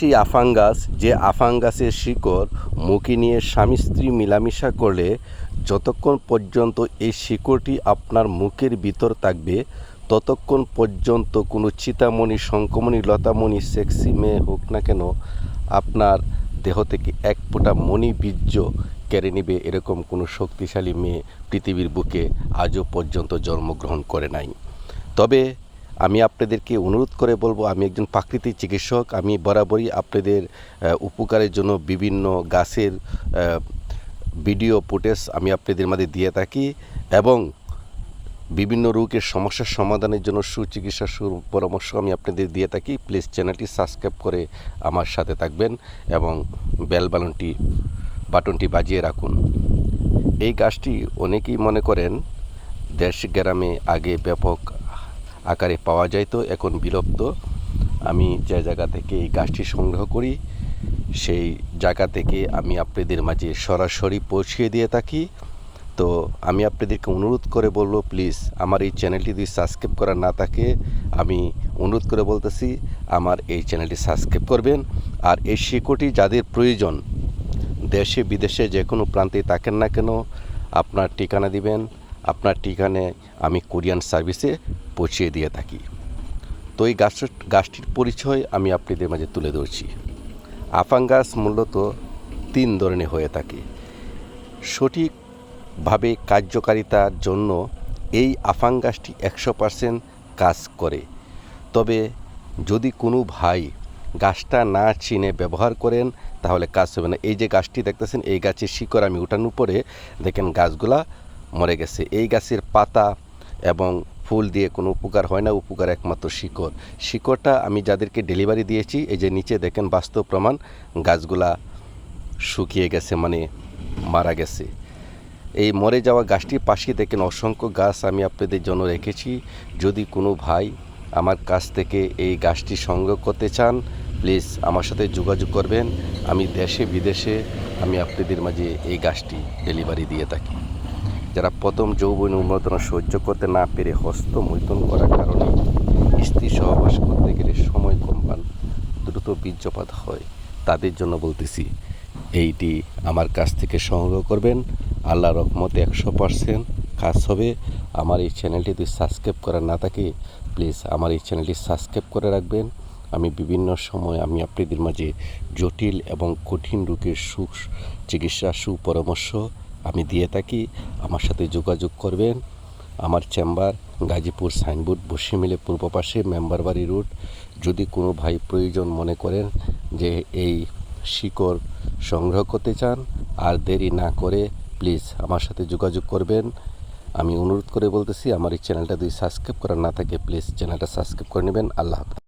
সেই আফাং গাছ যে আফাং গাছের শিকড় মুখে নিয়ে স্বামী স্ত্রী মিলামিশা করলে যতক্ষণ পর্যন্ত এই শিকড়টি আপনার মুখের ভিতর থাকবে, ততক্ষণ পর্যন্ত কোনো চিতামণি শঙ্কমণি লতামণি, সেক্সি মেয়ে হোক না কেন, আপনার দেহ থেকে এক ফোঁটা মণি বীর্য কেড়ে নেবে এরকম কোনো শক্তিশালী মেয়ে পৃথিবীর বুকে আজও পর্যন্ত জন্মগ্রহণ করে নাই। তবে আমি আপনাদেরকে অনুরোধ করে বলব, আমি একজন প্রাকৃতিক চিকিৎসক, আমি বরাবরই আপনাদের উপকারের জন্য বিভিন্ন গাছের ভিডিও, ফুটেজ আমি আপনাদের মাঝে দিয়ে থাকি এবং বিভিন্ন রোগের সমস্যার সমাধানের জন্য সুচিকিৎসা পরামর্শ আমি আপনাদের দিয়ে থাকি। প্লিজ চ্যানেলটি সাবস্ক্রাইব করে আমার সাথে থাকবেন এবং বেল বাটনটি বাটনটি বাজিয়ে রাখুন। এই গাছটি অনেকেই মনে করেন, দেশ গ্রামে আগে ব্যাপক আকারে পাওয়া যাইতো এখন বিলুপ্ত। আমি যে জায়গা থেকে এই গাছটি সংগ্রহ করি, সেই জায়গা থেকে আমি আপনাদের মাঝে সরাসরি পৌঁছিয়ে দিয়ে থাকি। তো আমি আপনাদেরকে অনুরোধ করে বলব, প্লিজ আমার এই চ্যানেলটি যদি সাবস্ক্রাইব করা না থাকে, আমি অনুরোধ করে বলতেছি, আমার এই চ্যানেলটি সাবস্ক্রাইব করবেন। আর এই শিকড়টি যাদের প্রয়োজন, দেশে বিদেশে যে কোনো প্রান্তে থাকেন না কেন, আপনার ঠিকানা দিবেন। আপনার ঠিকানায় আমি কোরিয়ান সার্ভিসে পৌঁছিয়ে দিয়ে থাকি। তো এই গাছ গাছটির পরিচয় আমি আপনাদের মাঝে তুলে ধরছি। আফাং গাছ মূলত তিন ধরনের হয়ে থাকে। সঠিকভাবে কার্যকারিতার জন্য এই আফাং গাছটি একশো পার্সেন্ট কাজ করে। তবে যদি কোনো ভাই গাছটা না চিনে ব্যবহার করেন, তাহলে কাজ হবে না। এই যে গাছটি দেখতেছেন, এই গাছের শিকড় আমি উঠানোর পরে দেখেন গাছগুলা মরে গেছে। এই গাছের পাতা এবং ফুল দিয়ে কোনো উপকার হয় না, উপকার একমাত্র শিকড়। শিকড়টা আমি যাদেরকে ডেলিভারি দিয়েছি, এই যে নিচে দেখেন বাস্তব প্রমাণ, গাছগুলা শুকিয়ে গেছে মানে মারা গেছে। এই মরে যাওয়া গাছটির পাশে দেখেন অসংখ্য গাছ আমি আপনাদের জন্য রেখেছি। যদি কোনো ভাই আমার কাছ থেকে এই গাছটি সংগ্রহ করতে চান, প্লিজ আমার সাথে যোগাযোগ করবেন। আমি দেশে, বিদেশে আমি আপনাদের মাঝে এই গাছটি ডেলিভারি দিয়ে থাকি। যারা প্রথম যৌবন উন্মোদন সহ্য করতে না পেরে হস্ত মৈথুন করার কারণে স্ত্রী সহবাস করতে গেলে সময় কম পান, দ্রুত বীর্যপাত হয়। তাদের জন্য বলতেছি, এইটি আমার কাছ থেকে সংগ্রহ করবেন। আল্লাহ রহমতে একশো পারসেন্ট কাজ হবে। আমার এই চ্যানেলটি যদি সাবস্ক্রাইব করা না থাকে, প্লিজ আমার এই চ্যানেলটি সাবস্ক্রাইব করে রাখবেন। আমি বিভিন্ন সময় আমি আপনাদের মাঝে জটিল এবং কঠিন রোগের সু চিকিৎসা সুপরামর্শ আমি দিয়ে থাকি, আমার সাথে যোগাযোগ করবেন। আমার চেম্বার, গাজীপুর সাইনবোর্ড বসিমিলে পূর্ব পাশে মেম্বার বাড়ি রোড যদি কোনো ভাই প্রয়োজন মনে করেন যে এই শিকড় সংগ্রহ করতে চান, আর দেরি না করে প্লিজ আমার সাথে যোগাযোগ করবেন। আমি অনুরোধ করে বলতেছি, আমার এই চ্যানেলটা যদি সাবস্ক্রাইব করা না থাকে, প্লিজ চ্যানেলটা সাবস্ক্রাইব করে নেবেন। আল্লাহ